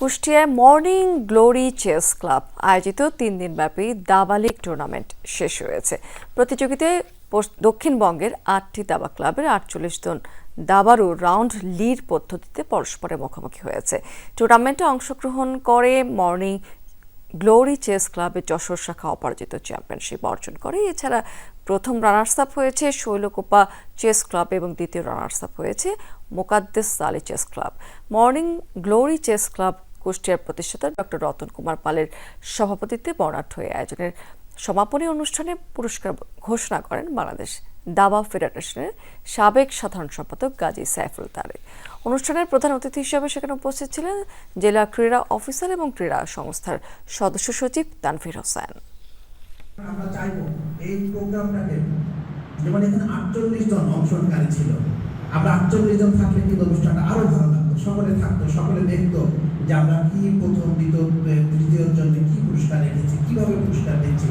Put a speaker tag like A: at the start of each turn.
A: কুষ্টিয়ায় morning glory chess club আয়োজিত তিন দিনব্যাপী দাবা লীগ টুর্নামেন্ট শেষ হয়েছে। প্রতিযোগিতায় দক্ষিণবঙ্গের আটটি দাবা ক্লাবের আটচল্লিশ জন দাবারু রাউন্ড লিড পদ্ধতিতে পরস্পরের মুখোমুখি হয়েছে। টুর্নামেন্টে অংশগ্রহণ করে মর্নিং গ্লোরি চেস ক্লাবের যশোর শাখা অপরাজিত চ্যাম্পিয়নশিপ অর্জন করে। এছাড়া প্রথম রানার্স আপ হয়েছে শৈলকোপা চেস ক্লাব এবং দ্বিতীয় রানার্স আপ হয়েছে Mokaddes Ali chess club. Morning glory chess club কুষ্টিয়ার প্রতিষ্ঠাতা ডক্টর রতন কুমার পালের সভাপতিত্বে বর্ণাঢ্য এই আয়োজনের সমাপনী অনুষ্ঠানে পুরস্কার ঘোষণা করেন বাংলাদেশ দাবা ফেডারেশনের সাবেক সাধারণ সম্পাদক গাজী সাইফুল তারেক। অনুষ্ঠানের প্রধান অতিথি হিসেবে সেখানে উপস্থিত ছিলেন জেলা ক্রীড়া অফিসার এবং ক্রীড়া সংস্থার সদস্য সচিব তানভীর হোসেন।
B: আমরা চাইব এই প্রোগ্রামটাকে, যেমন এখানে আটচল্লিশ জন অংশগ্রহণকারী ছিল, আমরা আটচল্লিশ জন থাকলে কিন্তু অনুষ্ঠানটা আরও সকলে থাকতো সকলে দেখতো যে আমরা কি প্রথম দ্বিতীয় তৃতীয় জন্য কি পুরস্কার রেখেছি কীভাবে পুরস্কার দিচ্ছি